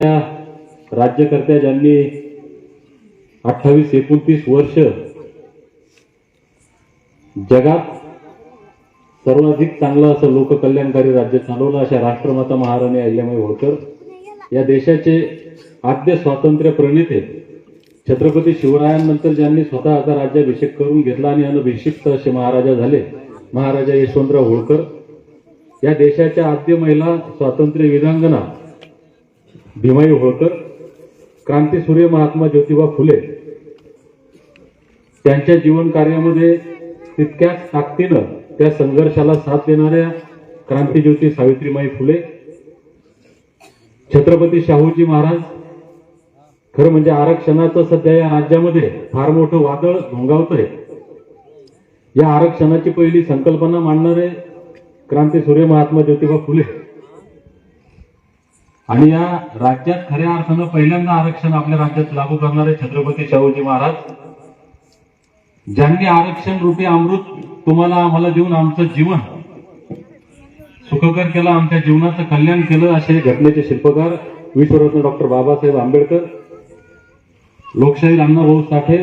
त्या राज्यकर्त्या ज्यांनी अठ्ठावीस एकोणतीस वर्ष जगात सर्वाधिक चांगलं असं लोककल्याणकारी राज्य चालवलं अशा राष्ट्रमाता महाराणी अहिल्याबाई होळकर या देशाचे आद्य स्वातंत्र्य प्रणेते छत्रपती शिवरायांनंतर ज्यांनी स्वतःचा राज्याभिषेक करून घेतला आणि अनभिषिक्त असे महाराजा झाले महाराजा यशवंतराव होळकर या देशाच्या आद्य महिला स्वातंत्र्य विधांगना भीमाई होळकर क्रांतीसूर्य महात्मा ज्योतिबा फुले त्यांच्या जीवन कार्यामध्ये तितक्याच ताकदीनं त्या संघर्षाला साथ देणाऱ्या क्रांतीज्योती सावित्रीमाई फुले छत्रपती शाहूजी महाराज खरं म्हणजे आरक्षणाचं सध्या या राज्यामध्ये फार मोठं वादळ घोंगावतंय या आरक्षणाची पहिली संकल्पना मांडणारे क्रांती सूर्य महात्मा ज्योतिबा फुले आणि या राज्यात खऱ्या अर्थानं पहिल्यांदा आरक्षण आपल्या राज्यात लागू करणारे छत्रपती शाहूजी महाराज ज्यांनी आरक्षण रूपी अमृत तुम्हाला आम्हाला देऊन आमचं जीवन सुखकर केलं आमच्या जीवनाचं कल्याण केलं असे घटनेचे शिल्पकार विश्वरत्न डॉक्टर बाबासाहेब आंबेडकर लोकशाही अण्णाभाऊ साठे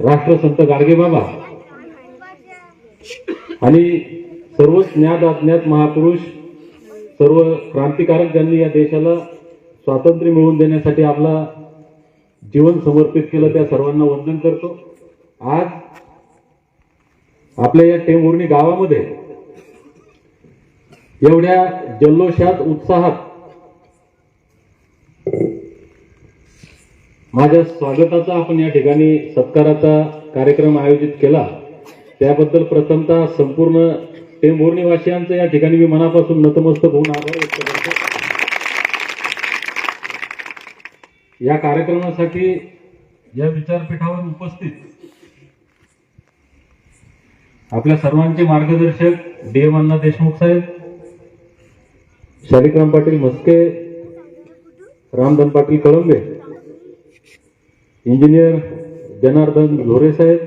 राष्ट्रसंत गाडगेबाबा आणि सर्वच ज्ञात अज्ञात महापुरुष सर्व क्रांतिकारक ज्यांनी या देशाला स्वातंत्र्य मिळवून देण्यासाठी आपला जीवन समर्पित केलं त्या सर्वांना वंदन करतो. आज आपल्या या टेंभुर्णी गावामध्ये एवढ्या जल्लोषात उत्साहात माझ्या स्वागताचा आपण या ठिकाणी सत्काराचा कार्यक्रम आयोजित केला. त्याबद्दल प्रथमतः संपूर्ण ते टेंभुर्णीवासियांचं या ठिकाणी मी मनापासून नतमस्तक होऊन आभार व्यक्त करतो. या कार्यक्रमासाठी या विचारपीठावर उपस्थित आपल्या सर्वांचे मार्गदर्शक D M Anna Deshmukh Saheb Shalikram Patil Mhaske Ramdhan Patil Kalambe engineer Janardan Zore Saheb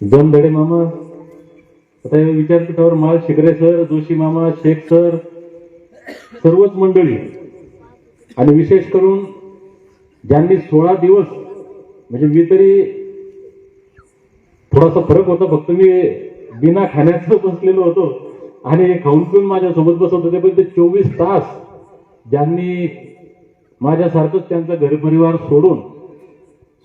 Jamdhade मामा आता या विचारपीठावर माल शिगरे सर जोशी मामा शेख सर सर्वच मंडळी आणि विशेष करून ज्यांनी सोळा दिवस म्हणजे मी तरी थोडासा फरक होता फक्त मी बिना खाण्याचं बसलेलो होतो आणि खाऊन पिऊन माझ्यासोबत बसत होते पण ते चोवीस तास ज्यांनी माझ्यासारखंच त्यांचा घरपरिवार सोडून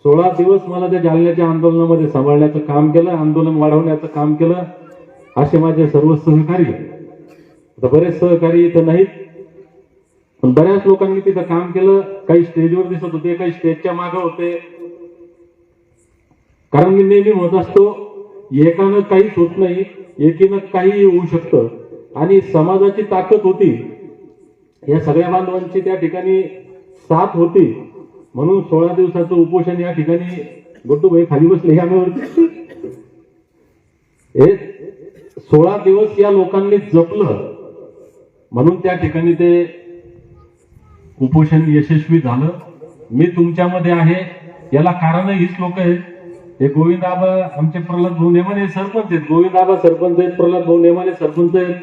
सोळा दिवस मला त्या जालन्याच्या आंदोलनामध्ये सांभाळण्याचं काम केलं आंदोलन वाढवण्याचं काम केलं असे माझे सर्व सहकारी आता बरेच सहकारी इथं नाहीत पण बऱ्याच लोकांनी तिथं काम केलं काही स्टेजवर दिसत होते काही स्टेजच्या मागे होते. कारण मी नेहमी म्हणत असतो एकानं काहीच होत नाही एकीनं काही होऊ शकतं. आणि समाजाची ताकद होती. या सगळ्या बांधवांची त्या ठिकाणी साथ होती. म्हणून सोळा दिवसाचं उपोषण या ठिकाणी गोटूबाई खाली बसले यावर हे सोळा दिवस या लोकांनी जपलं. म्हणून त्या ठिकाणी ते उपोषण यशस्वी झालं. मी तुमच्यामध्ये आहे. याला कारण हीच लोक आहेत. हे गोविंदाबा आमचे प्रल्हाद भाऊ नेमाने सरपंच आहेत. गोविंदाबा सरपंच आहेत प्रल्हाद भाऊ नेमाने सरपंच आहेत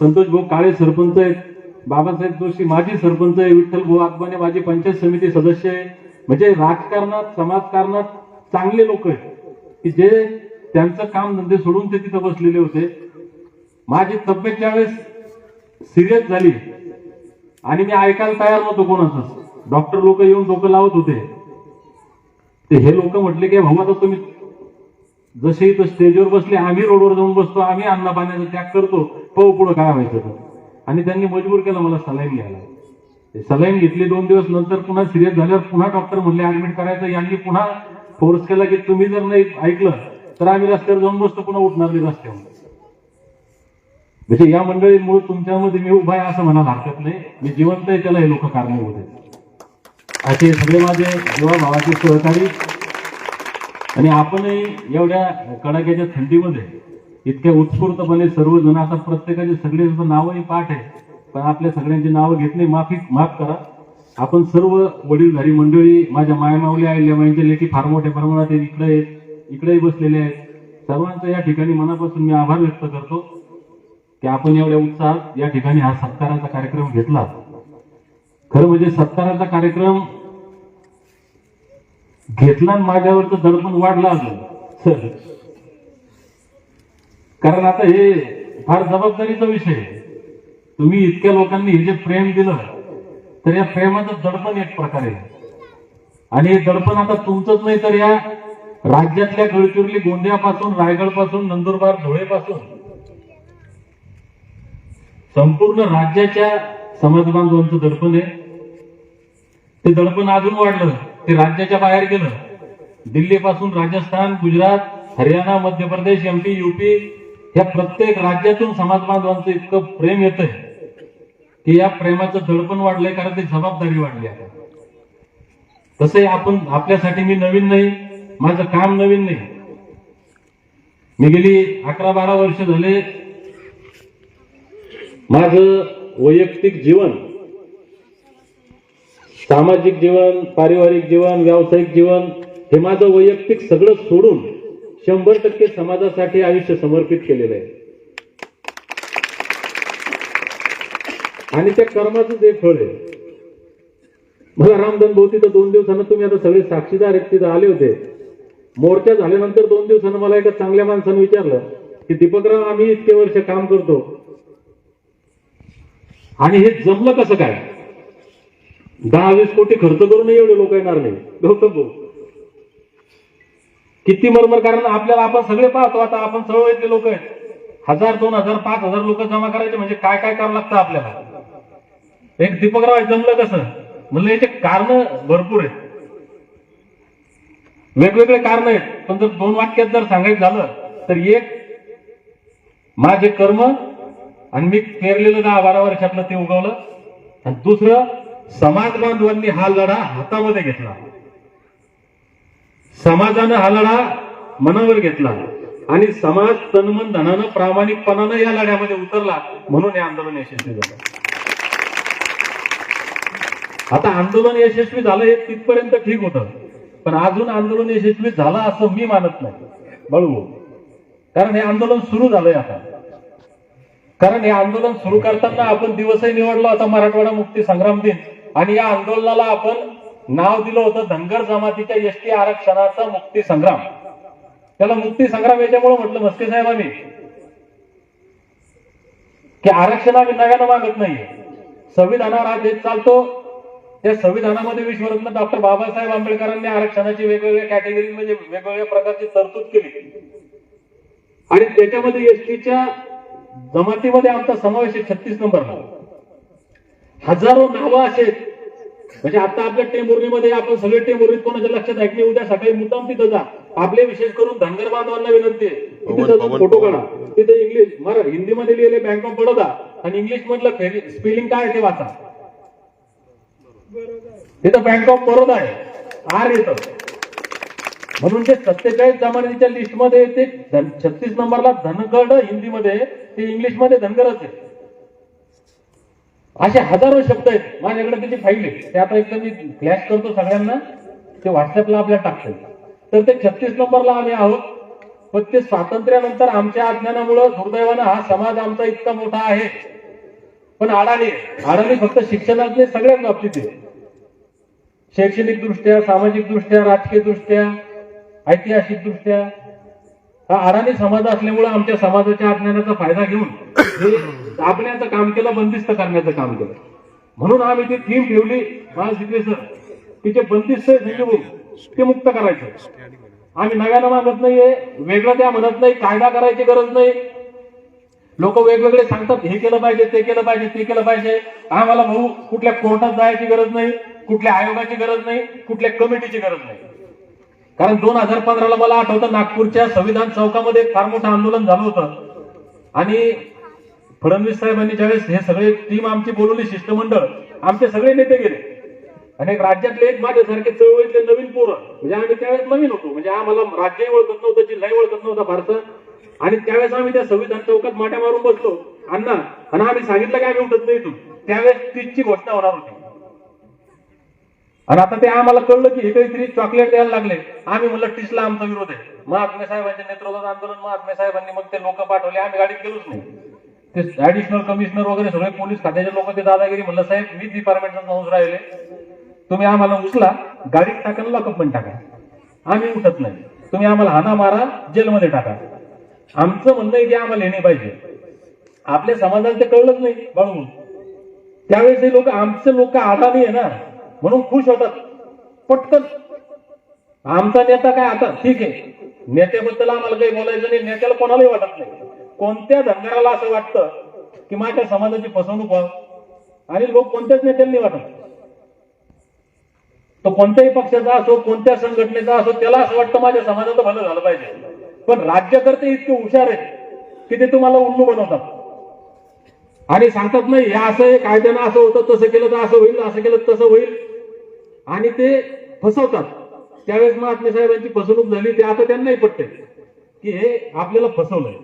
संतोष भाऊ काळे सरपंच आहेत बाबासाहेब जोशी माजी सरपंच आहे विठ्ठल भाऊ आगबाने माझी पंचायत समिती सदस्य आहे म्हणजे राजकारणात समाजकारणात चांगले लोक आहेत. की जे त्यांचं काम धंदे सोडून ते तिथं बसलेले होते. माझी तब्येत ज्यावेळेस सिरियस झाली. आणि मी ऐकायला तयार नव्हतो कोणाचं. डॉक्टर लोक येऊन डोकं लावत होते. ते हे लोक म्हटले की भाऊ आता तुम्ही जसे इथं स्टेजवर बसले आम्ही रोडवर जाऊन बसतो आम्ही अन्न पाण्याचा त्याग करतो पाहू पुढं काय व्हायचं तर. आणि त्यांनी मजबूर केलं मला सलाईन घ्यायला. ते सलाईन घेतली दोन दिवस नंतर पुन्हा सिरियस झाल्यावर पुन्हा डॉक्टर म्हणले ऍडमिट करायचं. यांनी पुन्हा फोर्स केला की तुम्ही जर नाही ऐकलं तर आम्ही रस्त्यावर जाऊन बसतो पुन्हा उठणार नाही रस्त्यावर म्हणजे या मंडळींमुळे तुमच्यामध्ये मी उभा आहे असं म्हणायला हरकत नाही. मी जिवंत आहे त्याला हे लोक कारणीभूत आहेत असे सगळे माझे जेव्हा भावाचे सहकारी आणि आपणही एवढ्या कडाक्याच्या थंडीमध्ये इतक्या उत्स्फूर्तपणे सर्वजण आता प्रत्येकाचे सगळे नावही पाठ आहे पण आपल्या सगळ्यांची नावं घेत नाही. माफी माफ करा. आपण सर्व वडीलधारी मंडळी माझ्या मायमावल्या आईल्या लेखी फार मोठ्या प्रमाणात इकडे आहेत. इकडेही बसलेले आहेत. सर्वांचं या ठिकाणी मनापासून मी आभार व्यक्त करतो की आपण एवढ्या उत्साहात या ठिकाणी हा सत्काराचा कार्यक्रम घेतला. खरं म्हणजे सत्काराचा कार्यक्रम घेतला आणि माझ्यावरचं दडपण वाढलं अजून. कारण आता हे फार जबाबदारीचा विषय आहे. तुम्ही इतक्या लोकांनी हे जे प्रेम दिलं तर या प्रेमाचं दडपण एक प्रकारे आहे. आणि हे दडपण आता तुमचंच नाही तर या राज्यातल्या गडचिरोली गोंदियापासून रायगडपासून नंदुरबार धुळेपासून. संपूर्ण राज्याच्या समाज बांधवांचं दडपण आहे. ते दडपण अजून वाढलं. ते राज्याच्या बाहेर गेलं. दिल्लीपासून राजस्थान गुजरात हरियाणा मध्य प्रदेश एमपी युपी या प्रत्येक राज्यातून समाज बांधवांचं इतकं प्रेम येतंय की या प्रेमाचं दडपण वाढलंय कारण ती जबाबदारी वाढली आहे. तसे आपण आपल्यासाठी मी नवीन नाही. माझं काम नवीन नाही. मी गेली अकरा बारा वर्ष झाले माझं वैयक्तिक जीवन सामाजिक जीवन पारिवारिक जीवन व्यावसायिक जीवन हे माझं वैयक्तिक सगळं सोडून शंभर टक्के समाजासाठी आयुष्य समर्पित केलेलं आहे. आणि त्या कर्माचंच एक फळ आहे. मला रामधन भोवती तर दोन दिवसानं तुम्ही आता सगळे साक्षीदार आहेत तिथं आले होते. मोर्चा झाल्यानंतर दोन दिवसानं मला एका चांगल्या माणसानं विचारलं की दीपकराव आम्ही इतके वर्ष काम करतो. आणि हे जमलं कसं काय? दहा वीस कोटी खर्च करून एवढे लोक येणार नाही. गौतम भाऊ किती मरमर कारण आपल्याला आपण सगळे पाहतो आता आपण चळवळीतले लोक आहेत. हजार दोन हजार पाच हजार लोक जमा करायचे म्हणजे काय काय काम लागतं आपल्याला? एक दीपकराव जमलं कसं? म्हणलं याचे कारण भरपूर आहेत. वेगवेगळे कारण आहेत. पण जर दोन वाक्यात जर सांगायचं झालं तर एक माझे कर्म आणि मी पेरलेलं दहा बारा वर्षातलं ते उगवलं. आणि दुसरं समाज बांधवांनी हा लढा हातामध्ये घेतला. समाजानं हा लढा मनावर घेतला. आणि समाज तनमन धनानं प्रामाणिकपणानं या लढ्यामध्ये उतरला म्हणून हे आंदोलन यशस्वी झालं. आता आंदोलन यशस्वी झालं हे तिथपर्यंत ठीक होतं. पण अजून आंदोलन यशस्वी झालं असं मी मानत नाही. बळू कारण हे आंदोलन सुरू झालंय आता. कारण हे आंदोलन सुरू करताना आपण दिवसही निवडला होता मराठवाडा मुक्ती संग्राम दिन. आणि या आंदोलनाला आपण नाव दिलं होतं धनगर जमातीच्या एसटी आरक्षणाचा मुक्ती संग्राम. त्याला मुक्ती संग्राम याच्यामुळे म्हटलं मस्के साहेब आम्ही की आरक्षण आम्ही नव्यानं मागत नाहीये. संविधानावर आज देश चालतो. त्या संविधानामध्ये विश्वरत्न डॉक्टर बाबासाहेब आंबेडकरांनी आरक्षणाची वेगवेगळ्या कॅटेगरी म्हणजे वेगवेगळ्या प्रकारची तरतूद केली. आणि त्याच्यामध्ये एसटीच्या जमातीमध्ये आमचा समावेश आहे छत्तीस नंबरला. हजारो नावं असे. म्हणजे आता आपल्या टेंभुर्णीमध्ये आपण सगळे टेंभुर्णीत कोणाच्या लक्षात ऐकले उद्या सकाळी मुद्दाम तिथं जा. आपले विशेष करून धनगर बांधवांना विनंती आहे. तिथे जाऊन फोटो काढा. तिथे इंग्लिश मरा हिंदीमध्ये लिहिले बँक ऑफ बडोदा आणि इंग्लिश मधलं स्पेलिंग काय आहे ते वाचा. तिथं बँक ऑफ बरोदा आहे. आर येतं. म्हणून ते सत्तेचाळीस जमानतीच्या लिस्टमध्ये ते छत्तीस नंबरला धनगड हिंदीमध्ये ते इंग्लिशमध्ये धनगरच आहे. असे हजारो शब्द आहेत. माझ्याकडे त्याची फाईल आहे. ते आता मी फ्लॅश करतो सगळ्यांना. ते व्हॉट्सअपला आपल्याला टाकते तर ते छत्तीस नंबरला आम्ही आहोत. पण ते स्वातंत्र्यानंतर आमच्या अज्ञानामुळं दुर्दैवानं हा समाज आमचा इतका मोठा आहे. पण अडाणी अडाणी फक्त शिक्षणात सगळ्यांना सगळ्याच बाबतीत आहे. शैक्षणिक दृष्ट्या सामाजिक दृष्ट्या राजकीय दृष्ट्या ऐतिहासिक दृष्ट्या हा अडाणी समाज असल्यामुळे आमच्या समाजाच्या अज्ञानाचा फायदा घेऊन हे दाबण्याचं काम केलं बंदिस्त करण्याचं काम केलं. म्हणून आम्ही ती थीम ठेवली महासिद्धे सर की जे बंदिस्त आहे हो, ते मुक्त करायचं. आम्ही नव्यानं मागत नाहीये वेगळं त्या म्हणत नाही कायदा करायची गरज नाही. लोक वेगवेगळे सांगतात हे केलं पाहिजे ते केलं पाहिजे ते केलं पाहिजे. आम्हाला भाऊ कुठल्या कोर्टात जायची गरज नाही. कुठल्या आयोगाची गरज नाही कुठल्या कमिटीची गरज नाही. कारण दोन हजार पंधराला मला आठवतं नागपूरच्या संविधान चौकामध्ये एक फार मोठं आंदोलन झालं होतं. आणि फडणवीस साहेबांनी ज्यावेळेस हे सगळे टीम आमची बोलवली शिष्टमंडळ आमचे सगळे नेते गेले. आणि एक राज्यातले एक माझ्यासारखे चळवळीतले नवीन पोरं म्हणजे आम्ही त्यावेळेस नवीन होतो. म्हणजे आम्हाला राज्यही ओळखत नव्हतं जिल्हाही ओळखत नव्हता फारसं. आणि त्यावेळेस आम्ही त्या संविधान चौकात माट्या मारून बसलो. अण्णा आणि आम्ही सांगितलं की आम्ही उठत नाही इथून. त्यावेळेस तीचची घोषणा होणार होती. आणि आता ते आम्हाला कळलं की हे काहीतरी चॉकलेट द्यायला लागले. आम्ही म्हणलं टिसला आमचा विरोध आहे. महात्मे साहेबांच्या नेतृत्वात आंदोलन महात्मे साहेबांनी मग ते लोक पाठवले. आम्ही गाडीत गेलोच नाही. ते ऍडिशनल कमिशनर वगैरे सगळे पोलीस खात्याचे लोक ते दादागिरी म्हणलं साहेब मी डिपार्टमेंटचा माणूस राहिले. तुम्ही आम्हाला उचला गाडीत टाका लॉकअप पण टाका. आम्ही उठत नाही. तुम्ही आम्हाला हाना मारा जेलमध्ये टाका. आमचं म्हणणं आहे की आम्हाला हे नाही पाहिजे. आपल्या समाजाला ते कळलंच नाही बाळू त्यावेळेस हे लोक आमचे लोक आदानी आहे ना. म्हणून खुश होतात. पटकन. आमचा नेता काय आता? ठीक आहे. नेत्याबद्दल आम्हाला काही बोलायचं नाही. नेत्याला कोणालाही वाटत नाही. कोणत्या धनगराला असं वाटतं की माझ्या समाजाची फसवणूक व्हावं? आणि लोक कोणत्याच नेत्यांनी वाटत. तो कोणत्याही पक्षाचा असो कोणत्या संघटनेचा असो त्याला असं वाटतं माझ्या समाजाचं भलं झालं पाहिजे. पण राज्यकर्ते इतके हुशार आहेत की ते तुम्हाला उल्लू बनवतात. आणि सांगतात नाही हे असं कायद्यानं असं होतं तसं केलं तर असं होईल असं केलं तसं होईल. आणि ते फसवतात. त्यावेळेस महात्मे साहेबांची फसवणूक झाली ते आता त्यांनाही पटते की हे आपल्याला फसवलंय.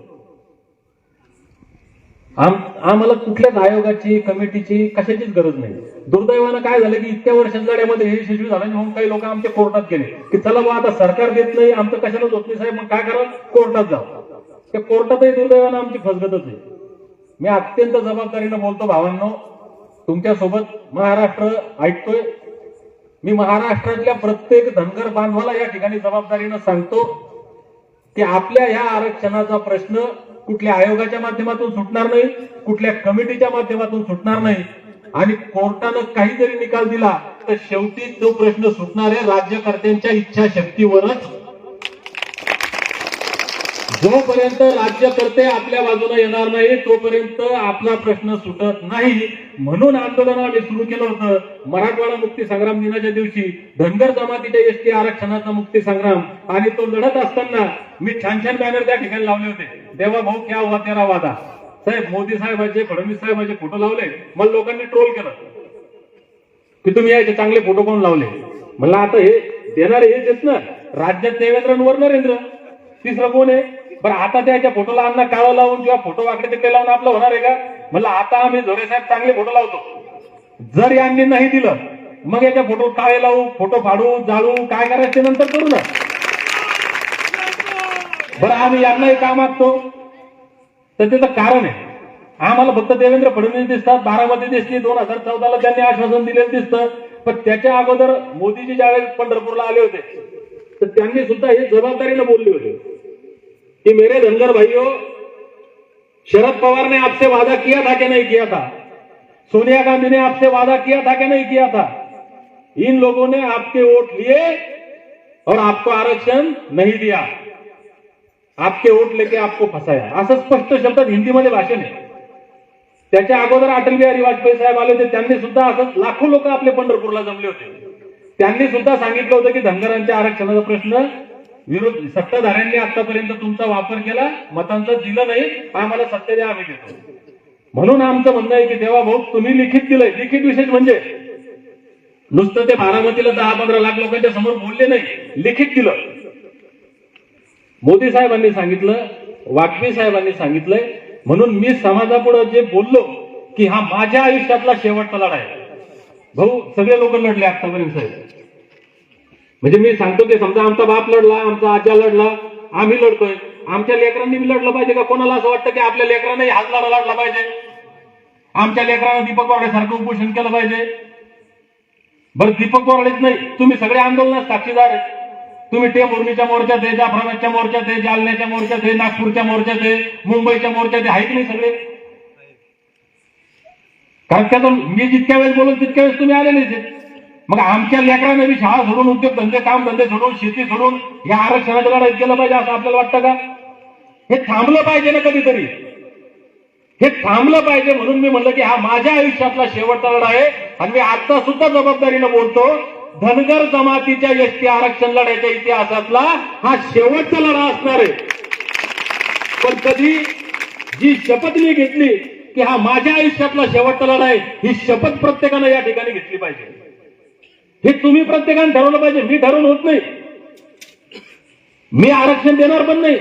आम्हाला कुठल्याच आयोगाची कमिटीची कशाचीच गरज नाही. दुर्दैवानं काय झालं की इतक्या वर्षात लढ्यामध्ये हे यशस्वी झालं म्हणून काही लोक आमच्या कोर्टात गेले. की चला बा आता सरकार देत नाही आमचं कशाला होत नाही साहेब? मग काय करा कोर्टात जाऊ त्या कोर्टातही दुर्दैवानं आमची फसगतच आहे. मी अत्यंत जबाबदारीनं बोलतो भावांनो तुमच्यासोबत महाराष्ट्र ऐकतोय. मी महाराष्ट्रातल्या प्रत्येक धनगर बांधवाला या ठिकाणी जबाबदारीनं सांगतो की आपल्या या आरक्षणाचा प्रश्न कुठल्या आयोगाच्या माध्यमातून सुटणार नाही कुठल्या कमिटीच्या माध्यमातून सुटणार नाही. आणि कोर्टानं काही जरी निकाल दिला तर शेवटी तो प्रश्न सुटणार आहे राज्यकर्त्यांच्या इच्छाशक्तीवरच. जोपर्यंत राज्यकर्ते आपल्या बाजूला येणार नाही तोपर्यंत आपला प्रश्न सुटत नाही. म्हणून आंदोलन आम्ही सुरू केलं होतं. मराठवाडा मुक्ती संग्राम दिनाच्या दिवशी धनगर जमातीच्या एसटी आरक्षणाचा मुक्ती संग्राम आणि तो लढत असताना मी छान छान बॅनर त्या ठिकाणी लावले होते. देवा भाऊ क्या हुआ तेरा वादा? साहेब मोदी साहेबांचे फडणवीस साहेबांचे फोटो लावले मला लोकांनी ट्रोल केलं. की तुम्ही याचे चांगले फोटो कोण लावले? म्हणलं आता हे देणारे हेच आहेत ना. राज्यात देवेंद्र वर नरेंद्र तिसरं कोण आहे? बरं आता त्याच्या फोटोला अन्न काळं लावून किंवा फोटो वाकडे तिकडे लावून आपलं होणार आहे का? म्हणलं आता आम्ही झोरे साहेब चांगले फोटो लावतो. जर यांनी नाही दिलं मग याच्या फोटो काळे लावू फोटो फाडू जाळू काय करायचं ते नंतर करू ना. बरं आम्ही यांनाही का मागतो तर त्याचं कारण आहे. आम्हाला फक्त देवेंद्र फडणवीस दिसतात बारामती दिसली दोन हजार चौदाला त्यांनी आश्वासन दिलेलं दिसतं. पण त्याच्या अगोदर मोदीजी ज्यावेळेस पंढरपूरला आले होते तर त्यांनी सुद्धा हे जबाबदारीनं बोलले होते. कि मेरे धनगर भाइयों शरद पवार ने आपसे वादा किया था कि नहीं किया था? सोनिया गांधी ने आपसे वादा किया था कि नहीं किया था? इन लोगों ने आपके वोट लिए और आपको आरक्षण नहीं दिया। आपके वोट लेके आपको फसाया। असं स्पष्ट शब्दात हिंदीमध्ये भाषण आहे। त्याच्या अगोदर अटल बिहारी वाजपेयी साहेब आले होते त्यांनी सुद्धा असं लाखो लोक आपले पंढरपूरला जमले होते. त्यांनी सुद्धा सांगितलं होतं की धनगरांच्या आरक्षणाचा प्रश्न विरोध सत्ताधाऱ्यांनी आतापर्यंत तुमचा वापर केला मतांचा दिलं नाही आम्हाला सत्य द्या आम्ही देतो. म्हणून आमचं म्हणणं आहे की देवा भाऊ तुम्ही लिखित दिलंय. लिखित विशेष म्हणजे नुसतं ते बारामतीला दहा पंधरा लाख लोकांच्या समोर बोलले नाही लिखित दिलं. मोदी साहेबांनी सांगितलं वाकवी साहेबांनी सांगितलंय म्हणून मी समाजापुढे जे बोललो की हा माझ्या आयुष्यातला शेवटचा लढा आहे. भाऊ सगळे लोक लढले आतापर्यंत साहेब. म्हणजे मी सांगतो की समजा आमचा बाप लढला आमचा आजा लढला आम्ही लढतोय. आमच्या लेकरांनी बी लढलं पाहिजे का? कोणाला असं वाटतं की आपल्या लेकरांनाही हात लढा लढला पाहिजे? आमच्या लेकरांना दीपक सारखं उपोषण केलं पाहिजे? बरं दीपक बोराडेच नाही. तुम्ही सगळे आंदोलनात साक्षीदार आहे. तुम्ही मुर्मीच्या मोर्चात आहे जाफराबादच्या मोर्चात आहे जालन्याच्या मोर्चात आहे नागपूरच्या मोर्चात आहे मुंबईच्या मोर्चात आहे. आहेत नाही सगळे? कारण त्याचं मी जितक्या वेळेस बोलून तितक्या वेळेस तुम्ही आले नाही मग आमच्या लेकरांना बी शाळा सोडून उद्योग धंदे काम धंदे सोडून शेती सोडून या आरक्षणाच्या लढाईत केलं पाहिजे असं आपल्याला वाटतं का? हे थांबलं पाहिजे ना कधीतरी. हे थांबलं पाहिजे म्हणून मी म्हणलं की हा माझ्या आयुष्यातला शेवटचा लढा आहे आणि मी आता सुद्धा जबाबदारीनं बोलतो धनगर जमातीच्या एसटी आरक्षण लढ्याच्या इतिहासातला हा शेवटचा लढा असणार आहे. पण कधी जी शपथ मी घेतली की हा माझ्या आयुष्यातला शेवटचा लढा आहे ही शपथ प्रत्येकानं या ठिकाणी घेतली पाहिजे. हे तुम्ही प्रत्येकाने ठरवलं पाहिजे. मी ठरवून होत नाही. मी आरक्षण देणार पण नाही.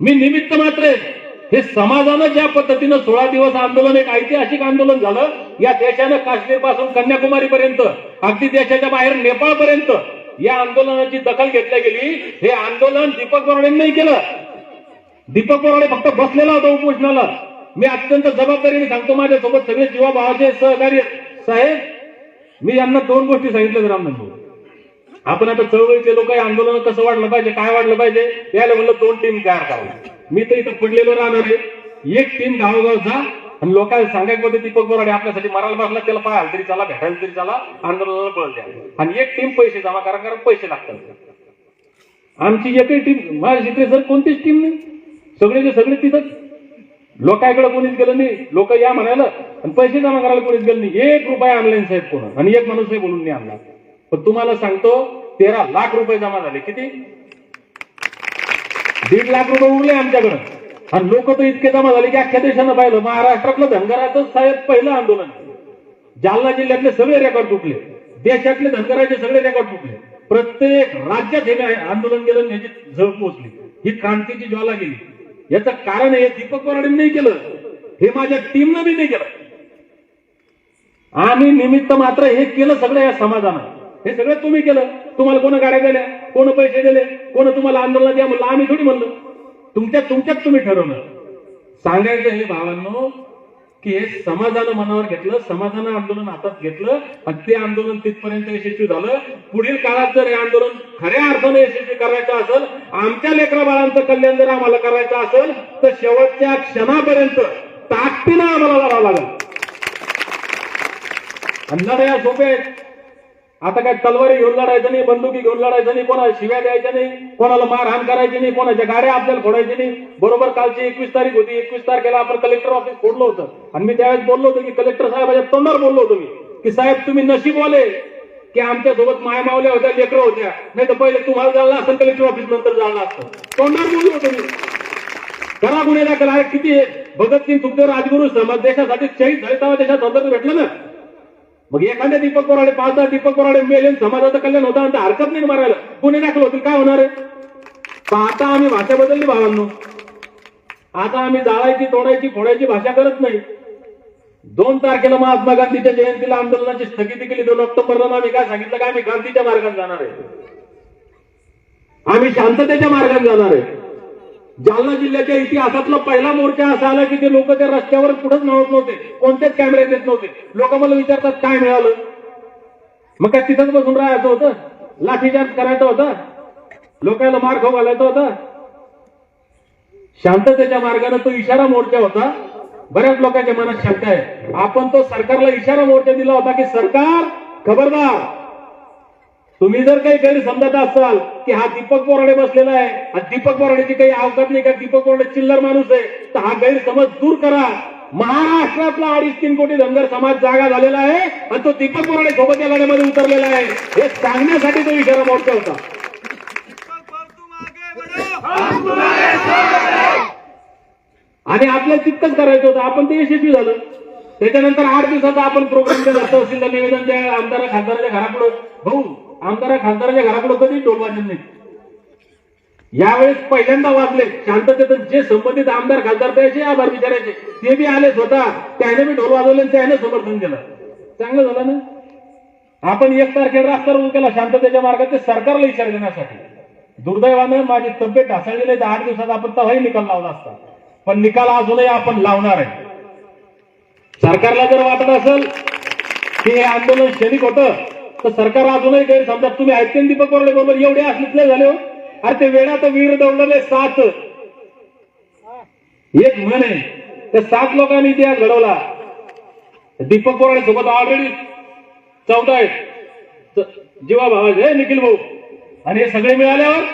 मी निमित्त मात्र आहे. हे समाजानं ज्या पद्धतीनं सोळा दिवस आंदोलन एक ऐतिहासिक आंदोलन झालं या देशानं काश्मीरपासून कन्याकुमारी पर्यंत अगदी देशाच्या बाहेर नेपाळ पर्यंत या आंदोलनाची दखल घेतल्या गेली. हे आंदोलन दीपक बोराडेंनी नाही केलं. दीपक बोराडे फक्त बसलेला होता उपोषणाला. मी अत्यंत जबाबदारीने सांगतो माझ्यासोबत सगळे जीवाभावाचे सहकार्य साहेब मी यांना दोन गोष्टी सांगितल्या रामबंधू आपण आता चळवळीचे लोक आंदोलन कसं वाढलं पाहिजे काय वाढलं पाहिजे याला म्हणलं दोन टीम तयार करावं. मी तर इथं पडलेलो राहणार आहे. एक टीम गावोगाव जा आणि लोकांना सांगायचं होते दीपक बोराडे आपल्यासाठी मराला बसला त्याला पाहायला तरी चला भेटायला तरी चला आंदोलनाला बळ द्या. आणि एक टीम पैसे जमा करा कारण पैसे लागतात. आमची एकही टीम माझ्या जिथे सर कोणतीच टीम नाही सगळे जे सगळे तिथं लोकांकडे कोणीच गेलं नाही. लोक या म्हणायला आणि पैसे जमा करायला कोणीच गेलं नाही. एक रुपया ऑनलाईन साहेब कोण आणि एक माणूसही बोलून नाही आणला. पण तुम्हाला सांगतो तेरा लाख रुपये जमा झाले. किती? दीड लाख रुपये उरले आमच्याकडे. आणि लोक तर इतके जमा झाले की अख्ख्या देशानं पाहिलं. महाराष्ट्रातलं धनगराचं साहेब पहिलं आंदोलन. जालना जिल्ह्यातले सगळे रेकॉर्ड तुटले. देशातले धनगराचे सगळे रेकॉर्ड तुटले. प्रत्येक राज्यात हे आंदोलन केलं याची झळ पोहोचली. ही क्रांतीची ज्वाला गेली. याचं कारण हे दीपक बोराडेंनी नाही केलं. हे माझ्या टीमनं बी नाही केलं. आम्ही निमित्त मात्र हे केलं सगळं या समाजानं. हे सगळं तुम्ही केलं. तुम्हाला कोण गाड्या दिल्या कोण पैसे दिले कोण तुम्हाला आंदोलन द्या म्हणलं आम्ही थोडी म्हणलं. तुमच्या तुमच्यात तुम्ही ठरवलं. सांगायचं हे भावांनो की हे समाजानं मनावर घेतलं समाजानं आंदोलन हातात घेतलं आणि ते आंदोलन तिथपर्यंत यशस्वी झालं. पुढील काळात जर हे आंदोलन खऱ्या अर्थानं यशस्वी करायचं असेल आमच्या लेकरा बाळांचं कल्याण जर आम्हाला करायचं असेल तर शेवटच्या क्षणापर्यंत ताकदीनं आम्हाला लढावं लागेल. आणि लढाया सोपे आहेत. आता काय तलवारी घेऊन लढायचं नाही बंदुकी घेऊन लढायचं नाही कोणाला शिव्या द्यायच्या नाही कोणाला मारहाण करायची नाही कोणाच्या गाड्या आपल्याला फोडायची नाही. बरोबर कालची एकवीस तारीख होती. एकवीस तारखेला आपण कलेक्टर ऑफिस फोडलं होतं. आणि मी त्यावेळेस बोललो होतो की कलेक्टर साहेबाच्या तोंडावर बोललो होतो मी की साहेब तुम्ही नशीबवाले की आमच्यासोबत माया मावल्या होत्या लेकरं होत्या. नाही तर पहिले तुम्हाला जायला असतं कलेक्टर ऑफिस नंतर जायला असतं. तोंडावर बोललो होतो मी. करा गुन्हे दाखल आहे किती भगतसिंग तुमचे राजगुरू समाज देशासाठी शहीद झाले तेव्हा देशात स्वातंत्र्य भेटलं ना? मग एखाद्या दीपक बोराडे पाच दीपक बोराडे मेले समाजाचं कल्याण होतं आणि हरकत नाही मारायला. गुन्हे दाखल होतील काय होणार आहे? पण आता आम्ही भाषा बदलली भावांनो. आता आम्ही जाळायची तोडायची फोडायची भाषा करत नाही. दोन तारखेला महात्मा गांधीच्या जयंतीला आंदोलनाची स्थगिती केली दोन ऑक्टोबरला आम्ही काय सांगितलं? का आम्ही गांधीच्या मार्गात जाणार आहे. आम्ही शांततेच्या मार्गाने जाणार आहे. जालना जिल्ह्याच्या इतिहासातला पहिला मोर्चा असा आला की ते लोक त्या रस्त्यावर कुठंच नव्हत नव्हते. कोणतेच कॅमेरे देत नव्हते. लोक मला विचारतात काय मिळालं? मग काय तिथंच बसून राहायचं होतं? लाठीचार्ज करायचं होतं? लोकांना मार खाऊ घालायचा होता? शांततेच्या मार्गाने तो इशारा मोर्चा होता. बऱ्याच लोकांच्या मनात शंका आहे. आपण तो सरकारला इशारा मोर्चा दिला होता की सरकार खबरदार तुम्ही जर काही गैरसमजत असाल की हा दीपक बोराडे बसलेला आहे आणि दीपक बोराडेची काही अवकात नाही का? दीपक बोराडे चिल्लर माणूस आहे तर हा गैरसमज दूर करा. महाराष्ट्रातला अडीच तीन कोटी धनगर समाज जागा झालेला आहे आणि तो दीपक बोराडे सोबत या लढ्यामध्ये उतरलेला आहे. हे सांगण्यासाठी तो इशारा मोर्चा होता. आणि आपल्याला तितकंच करायचं होतं. आपण ते यशस्वी झालं. त्याच्यानंतर आठ दिवसाचा आपण प्रोग्राम केला. तर निवेदन द्या आमदार खासदाराच्या घरापुढं. भाऊ आमदार खासदाराच्या घरापुढं कधी टोल वाजत नाही. यावेळेस पहिल्यांदा वाजले शांततेत जे संबंधित आमदार खासदार द्यायचे आभार विचारायचे ते बी आले स्वतः. त्याने बी ढोल वाजवले त्याने समर्थन केलं. चांगलं झालं ना? आपण एक तारखेला रास्ता रोज केला शांततेच्या मार्गात ते सरकारला इशारा देण्यासाठी. दुर्दैवानं माझी तब्येत ढासळलेली आहे. आठ दिवसात आपण तवाही निकाल लावला असता. पण निकाल अजूनही आपण लावणार आहे. सरकारला जर वाटत असेल की हे आंदोलन क्षणिक होतं तर सरकार अजूनही गैरसमजा तुम्ही ऐकते दीपक बोरडे बरोबर? एवढे असले झाले हो. अरे ते वेळात वीर दौडले सात. एक म्हण आहे त्या सात लोकांनी इतिहास घडवला. दीपक बोराडे सोबत ऑलरेडी चौदा आहेत. जीवा भावाचे हे निखिल भाऊ. आणि हे सगळे मिळाल्यावर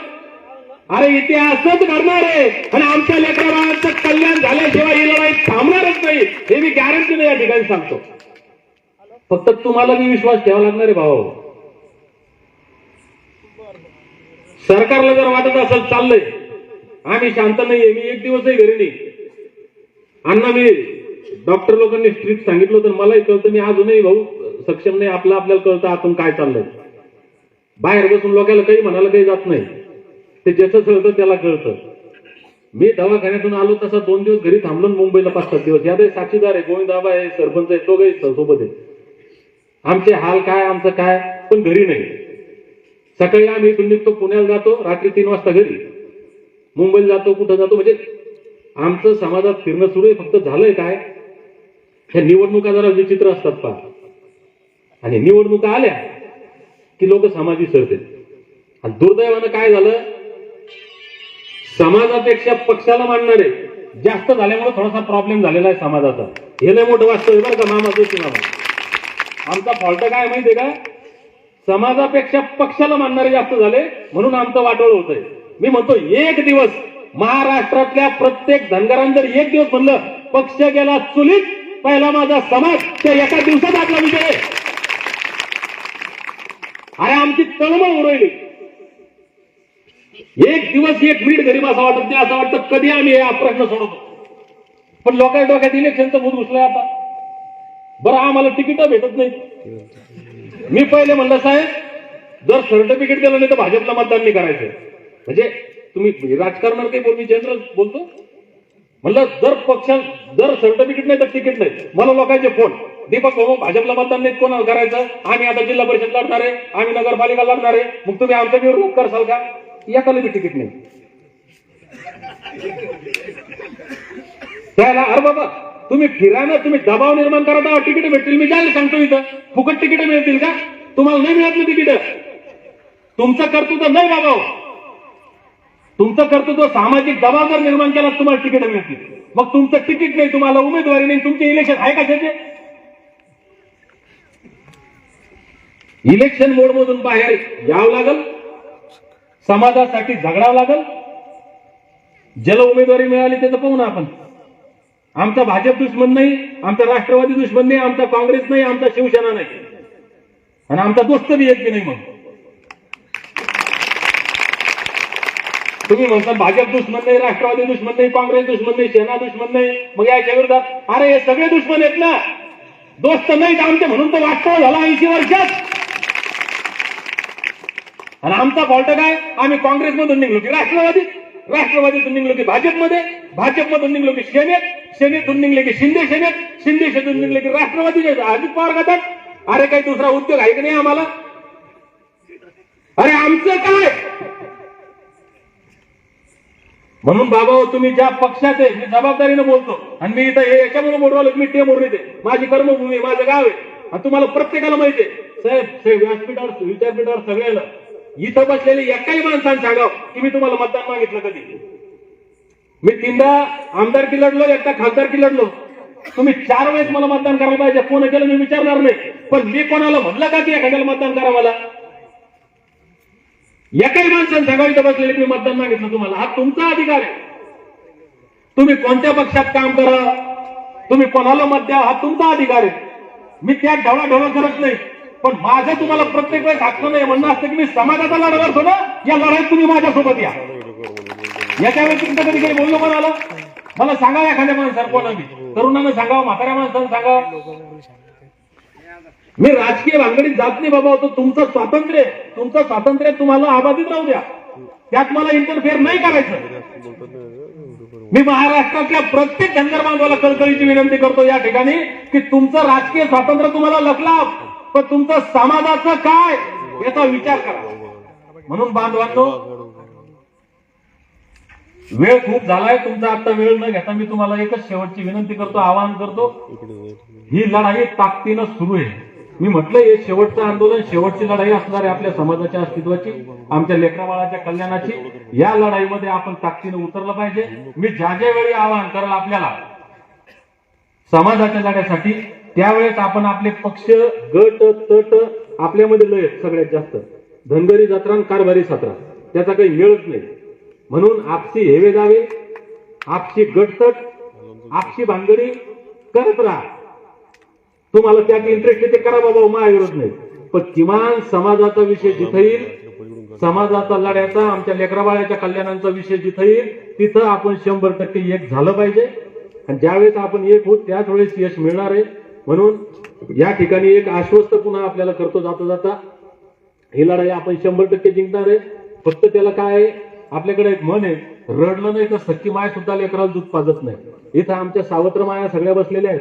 अरे इतिहासच घडणार आहे. आणि आमच्या लेकराबाळांचं कल्याण झाल्याशिवाय ही लढाई थांबणारच नाही. हे मी गॅरंटीने या ठिकाणी सांगतो. फक्त तुम्हाला मी विश्वास ठेवा लागणार आहे भाऊ. सरकारला जर वाटत असेल चाललंय आम्ही शांत नाहीये मी एक दिवसही घरी नाही. अण्णा मी डॉक्टर लोकांनी स्ट्रिक्ट सांगितलं तर मलाही कळतं मी अजूनही भाऊ सक्षम नाही आपलं आपल्याला कळतं आपण काय चाललंय. बाहेर बसून लोकांना काही म्हणायला काही जात नाही. ते ज्याचं कळतं त्याला कळतं. मी दवाखान्यातून आलो तसा दोन दिवस घरी थांबलो मुंबईला पाच सात दिवस. यादही साक्षीदार आहे गोविंदाबा आहे सरपंच आहे दोघंही सोबत आहे. आमचे हाल काय आमचं काय पण घरी नाही. सकाळी आम्ही इथून निघतो पुण्याला जातो रात्री तीन वाजता घरी. मुंबईला जातो कुठं जातो म्हणजे आमचं समाजात फिरणं सुरू आहे फक्त झालंय काय? ह्या निवडणुका जरा विचित्र असतात पा आणि निवडणुका आल्या की लोक समाज विसरते आणि दुर्दैवानं काय झालं? समाजापेक्षा पक्षाला मानणारे जास्त झाल्यामुळे थोडासा प्रॉब्लेम झालेला आहे समाजाचा. हे लय मोठं वास्तव आहे बरं का मामा जोशी मामा आमचा फॉल्ट काय माहितीये का समाजापेक्षा पक्षाला मानणारे जास्त झाले म्हणून आमचं वाटोळ होतंय. मी म्हणतो एक दिवस महाराष्ट्रातल्या प्रत्येक धनगरांनी जर एक दिवस म्हणलं पक्ष गेला चुलीत पहिला माझा समाज त्या एका दिवसात आपला विजय आहे. अरे आमची तळमळ उरवली एक दिवस एक मिनिट गरीब असं वाटत नाही असं वाटतं कधी आम्ही हा प्रश्न सोडवतो. पण लोकांच्या डोक्यात इलेक्शनचं भूत घुसलंय आता. बरं आम्हाला तिकीट भेटत नाही मी पहिले म्हणलं साहेब जर सर्टिफिकेट दिलं नाही तर भाजपला मतदान नाही करायचं. म्हणजे तुम्ही राजकारणात काही बोल मी जनरल बोलतो. म्हणलं जर पक्ष जर सर्टिफिकेट नाही तर तिकीट नाही. मला लोकांचे फोन दीपक भाऊ भाजपला मतदान नाही कोणाला करायचं? आम्ही आता जिल्हा परिषद लढणार आहे आम्ही नगरपालिका लढणार आहे. मग तुम्ही आमच्या विरोध करसाल का? एकाला बी तिकीट नाही. त्याला अरे बाबा तुम्ही फिराना तुम्ही दबाव निर्माण करा तेव्हा तिकीट भेटतील. मी जायला सांगतो इथं. फुकट तिकीट मिळतील का? तुम्हाला नाही मिळत तिकीट. तुमचं कर्तृत्व नाही बाबा तुमचं कर्तृत्व सामाजिक दबाव जर निर्माण केला तुम्हाला तिकीट मिळतील. मग तुमचं तिकीट नाही तुम्हाला उमेदवारी नाही तुमचे इलेक्शन आहे कशाचे? इलेक्शन मोड मधून बाहेर यावं लागल. समाजासाठी झगडावं लागल. ज्याला उमेदवारी मिळाली त्याचं पाहू ना आपण. आमचा भाजप दुश्मन नाही आमचा राष्ट्रवादी दुश्मन नाही आमचा काँग्रेस नाही आमचा शिवसेना नाही. आणि आमचा दोस्त बी एक बी नाही मग तुम्ही म्हणता भाजप दुश्मन नाही राष्ट्रवादी दुश्मन नाही काँग्रेस दुश्मन नाही सेना दुश्मन नाही. मग याच्या विरोधात अरे हे सगळे दुश्मन आहेत ना. दोस्त नाहीत आमचे म्हणून तो वास्तव झाला ऐंशी वर्षात. आणि आमचा फॉल्ट काय? आम्ही काँग्रेसमधून निघलो की राष्ट्रवादी. राष्ट्रवादीतून निघलो की भाजपमध्ये. भाजपमधून निघलो की सेनेत सेनेतून निघले की शिंदे सेनेत शिंदे सेनेतून निघले की राष्ट्रवादीचे अजित पवार गटात अरे काही दुसरा उद्योग आहे की नाही आम्हाला? अरे आमचं काय? म्हणून बाबा हो, तुम्ही ज्या पक्षात आहे मी जबाबदारीनं बोलतो. आणि मी इथं हे याच्यामुळे बोलवालो की मी ते मोडून ते माझी कर्मभूमी माझं गाव आहे. आणि तुम्हाला प्रत्येकाला माहिती आहे. साहेब साहेब व्यासपीठावर विद्यापीठावर सगळ्याला इथं बसलेले एकाही माणसानं सांगाव की मी तुम्हाला मतदान मागितलं कधी? मी तीनदा आमदारकी लढलो एकदा खासदारकी लढलो. तुम्ही चार वेळेस मला मतदान करायला पाहिजे. कोण केलं मी विचारणार नाही. पण मी कोणाला म्हणलं का की एखाद्याला मतदान करा मला एकाही माणसाने सांगावं इथं बसलेले मी मतदान मागितलं तुम्हाला. हा तुमचा अधिकार आहे. तुम्ही कोणत्या पक्षात काम करा? तुम्ही कोणाला मत द्या? हा तुमचा अधिकार आहे. मी त्या ढवळाढवळ करत नाही. पण माझं तुम्हाला प्रत्येक वेळेस हक्क नाही. म्हणणं असतं की मी समाजाचा लढा करतो ना. या लढाईत तुम्ही माझ्यासोबत या. याच्या व्यतिरिक्त कधी काही बोललो कोणाला मला? सांगा एखाद्या माणसानं कोणा मी तरुणांना सांगावं म्हाताऱ्या माणसांना सांगावं. मी राजकीय भांगडीत जात नाही बाबा होतो तुमचं स्वातंत्र्य तुमचं स्वातंत्र्य तुम्हाला आबादित राहू द्या. त्यात मला इंटरफेअर नाही करायचं. मी महाराष्ट्रातल्या प्रत्येक धनगर बांधवाला कळकळीची विनंती करतो या ठिकाणी की तुमचं राजकीय स्वातंत्र्य तुम्हाला लखला पण तुमचं समाजाचं काय? याचा विचार करा. म्हणून बांधवांनो वेळ खूप झालाय तुमचा आता वेळ न घेता मी तुम्हाला एकच शेवटची विनंती करतो आवाहन करतो. ही लढाई ताकदीनं सुरू आहे. मी म्हटलं हे शेवटचं आंदोलन शेवटची लढाई असणार आहे आपल्या समाजाच्या अस्तित्वाची आमच्या लेकराबाळाच्या कल्याणाची. या लढाईमध्ये आपण ताकदीनं उतरलं पाहिजे. मी ज्या ज्या वेळी आवाहन करेल आपल्याला समाजाच्या लढ्यासाठी त्यावेळेस आपण आपले पक्ष गट तट आपल्यामध्ये लय सगळ्यात जास्त. धनगरी जत्रा कारभारी सत्रा. त्याचा काही मेळच नाही. म्हणून आपसी हेवे जावे आपशी गटतट आपशी भानगडी करत राहा. तुम्हाला त्यात इंटरेस्ट आहे ते करा बाबा हो, माझा विरोध नाही. पण किमान समाजाचा विषय जिथं येईल समाजाचा लढ्याचा आमच्या लेकराबाळ्याच्या कल्याणाचा विषय जिथं येईल तिथं आपण शंभर टक्के एक झालं पाहिजे. आणि ज्यावेळेस आपण एक होत त्याच वेळेस यश मिळणार आहे. म्हणून या ठिकाणी एक आश्वस्त पुन्हा आपल्याला करतो जाता जाता. ही लढाई आपण शंभर टक्के जिंकणार आहे. फक्त त्याला काय आहे? आपल्याकडे एक म्हण आहे रडलं नाही तर सख्खी माय सुद्धा लेकराला दूध पाजत नाही. इथं आमच्या सावत्र माया सगळ्या बसलेल्या आहेत.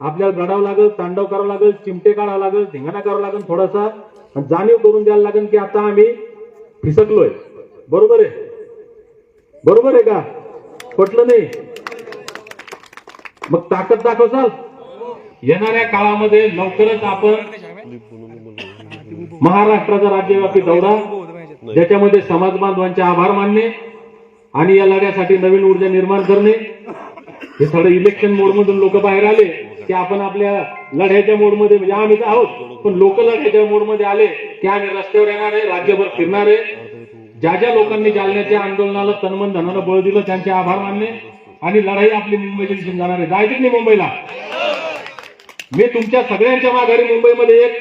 आपल्याला रडावं लागेल तांडव करावं लागेल चिमटे काढावं लागेल धिंगाणा करावं लागेल थोडासा. आणि जाणीव करून द्यायला लागेल की आता आम्ही फिसकलोय. बरोबर आहे? बरोबर आहे का? पटलं नाही? मग ताकद दाखवसाल? येणाऱ्या काळामध्ये लवकरच आपण महाराष्ट्राचा राज्यव्यापी दौरा ज्याच्यामध्ये समाज बांधवांचे आभार मानणे आणि या लढ्यासाठी नवीन ऊर्जा निर्माण करणे हे थोडं इलेक्शन मोडमधून लोक बाहेर आले की आपण आपल्या लढ्याच्या मोडमध्ये म्हणजे आम्ही तर आहोत पण लोक लढ्याच्या मोडमध्ये आले की आम्ही रस्त्यावर येणार आहे राज्यभर फिरणार आहे. ज्या ज्या लोकांनी जालन्याच्या आंदोलनाला तनमन धनानं बळ दिलं त्यांचे आभार मानणे आणि लढाई आपली मुंबईच्या दिशेने जाणार आहे. जायचं नाही मुंबईला? मी तुमच्या सगळ्यांच्या माघारी मुंबईमध्ये एक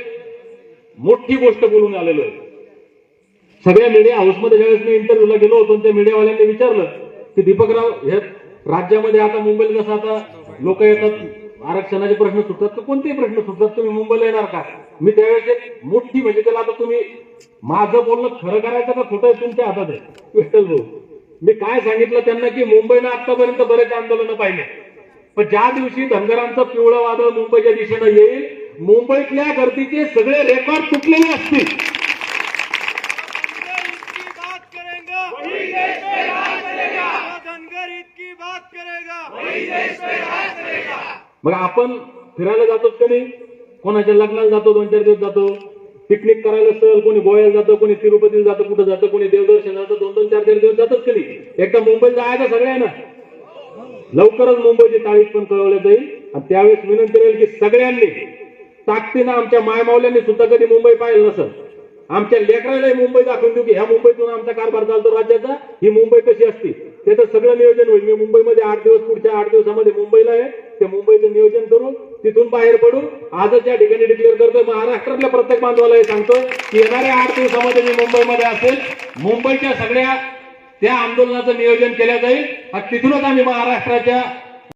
मोठी गोष्ट बोलून आलेलो आहे. सगळ्या मीडिया हाऊसमध्ये ज्यावेळेस मी इंटरव्ह्यूला गेलो होतो त्या मीडियावाल्यांनी विचारलं की दीपकराव हे राज्यामध्ये आता मुंबईला जसं आता लोक येतात आरक्षणाचे प्रश्न सुटतात तर कोणतेही प्रश्न सुटतात तुम्ही मुंबईला येणार का? मी त्यावेळेस एक मोठी म्हणजे त्याला आता तुम्ही माझं बोलणं खरं करायचं का खोटं तुमच्या हातात आहे. विठ्ठल भाऊ मी काय सांगितलं त्यांना की मुंबईनं आतापर्यंत बरेच आंदोलनं पाहिले. पण ज्या दिवशी धनगरांचं पिवळं वादळ मुंबईच्या दिशेनं येईल मुंबईतल्या गर्दीचे सगळे रेकॉर्ड तुटलेले असतील. मग आपण फिरायला जातो का नाही? कोणाच्या लग्नाला जातो दोन चार दिवस जातो. पिकनिक करायला सहल कोणी गोव्याला जातो कोणी तिरुपतीला जातं कुठं जातं कोणी देवदर्शन जातं दोन दोन चार चार दिवस जातोच कधी एकदा मुंबईला जायचं सगळ्यांना. लवकरच मुंबईची तारीख पण कळवल्या जाईल. आणि त्यावेळेस विनंती राहील की सगळ्यांनी ताकदीनं आमच्या मायमावल्यांनी सुद्धा कधी मुंबई पाहिलं नसेल. आमच्या लेकरालाही मुंबई दाखवून देऊ की ह्या मुंबईतून आमचा कारभार चालतो राज्याचा ही मुंबई कशी असते? त्याचं सगळं नियोजन होईल. मी मुंबईमध्ये आठ दिवस पुढच्या आठ दिवसामध्ये मुंबईला आहे. ते मुंबईचं नियोजन करू तिथून बाहेर पडू आजच या ठिकाणी डिक्लेअर करतोय. महाराष्ट्रातल्या प्रत्येक बांधवाला हे सांगतो की येणाऱ्या आठ दिवसामध्ये मी मुंबईमध्ये असेल. मुंबईच्या सगळ्या त्या आंदोलनाचं नियोजन केलं जाईल. आणि तिथूनच आम्ही महाराष्ट्राच्या